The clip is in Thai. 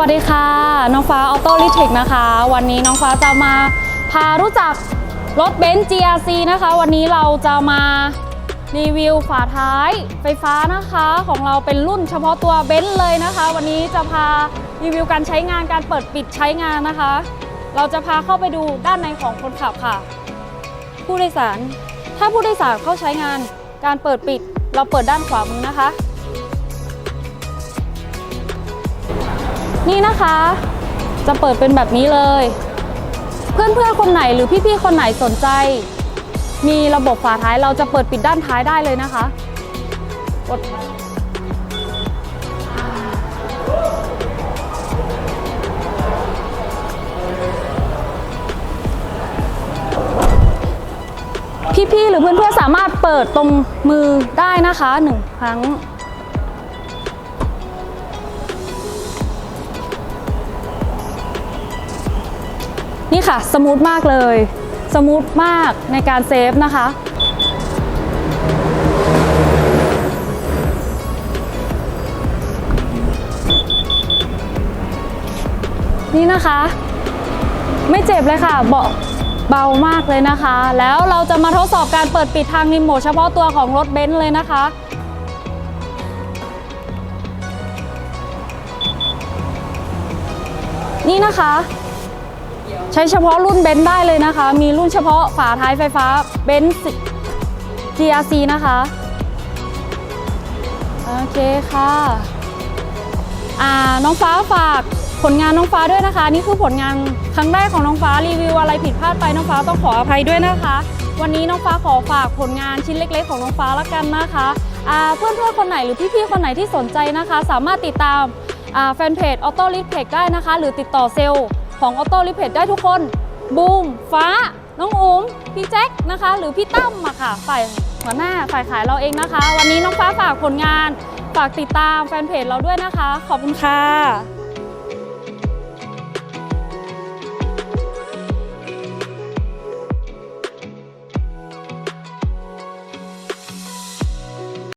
วัสดีค่ะ น้องฟ้าออโต้ลิเทคนะคะ วันนี้น้องฟ้าจะมาพารู้จักรถเบนซ์ GRC นะคะ วันนี้เราจะมารีวิวฝาท้ายไฟฟ้านะคะ ของเราเป็นรุ่นเฉพาะตัวเบนซ์เลยนะคะ วันนี้จะพารีวิวการใช้งานการเปิดปิดใช้งานนะคะ เราจะพาเข้าไปดูด้านในของคนขับค่ะ ผู้โดยสาร ถ้าผู้โดยสารเข้าใช้งานการเปิดปิด เราเปิดด้านขวามือนะคะ นี่นะคะ จะเปิดเป็นแบบนี้เลย เพื่อนๆคนไหนหรือพี่ๆคนไหนสนใจ มีระบบฝาท้ายเราจะเปิดปิดด้านท้ายได้เลยนะคะกดพี่ๆหรือเพื่อนๆสามารถเปิดตรงมือได้นะคะหนึ่งครั้ง นี่ค่ะ สมูทมากเลย สมูทมากในการเซฟนะคะ นี่นะคะ ไม่เจ็บเลยค่ะ เบาเบามากเลยนะคะ แล้วเราจะมาทดสอบการเปิดปิดทางรีโมทเฉพาะตัวของรถเบนซ์เลยนะคะนี่นะคะ ใช้เฉพาะรุ่นเบนซ์ได้เลยนะคะ มีรุ่นเฉพาะฝาท้ายไฟฟ้าเบนซ์ GRC นะคะ โอเคค่ะอ่าน้องฟ้าฝากผลงานน้องฟ้าด้วยนะคะ นี่คือผลงานครั้งแรกของน้องฟ้ารีวิวอะไรผิดพลาดไปน้องฟ้าต้องขออภัยด้วยนะคะ วันนี้น้องฟ้าขอฝากผลงานชิ้นเล็ก ๆ ของน้องฟ้าละกันนะคะอ่าเพื่อนๆคนไหนหรือพี่ๆคนไหนที่สนใจนะคะ สามารถติดตามแฟนเพจ Auto r e p a c ได้นะคะ หรือติดต่อเซลล์ ของ Auto r e p a c ได้ทุกคน บูม ฟ้า น้องอุ๋มพี่แจ็คนะคะ หรือพี่ตั้มอะค่ะ ฝ่ายหัวหน้าฝ่ายขายเราเองนะคะ วันนี้น้องฟ้าฝากผลงาน ฝากติดตามแฟนเพจเราด้วยนะคะ ขอบคุณค่ะ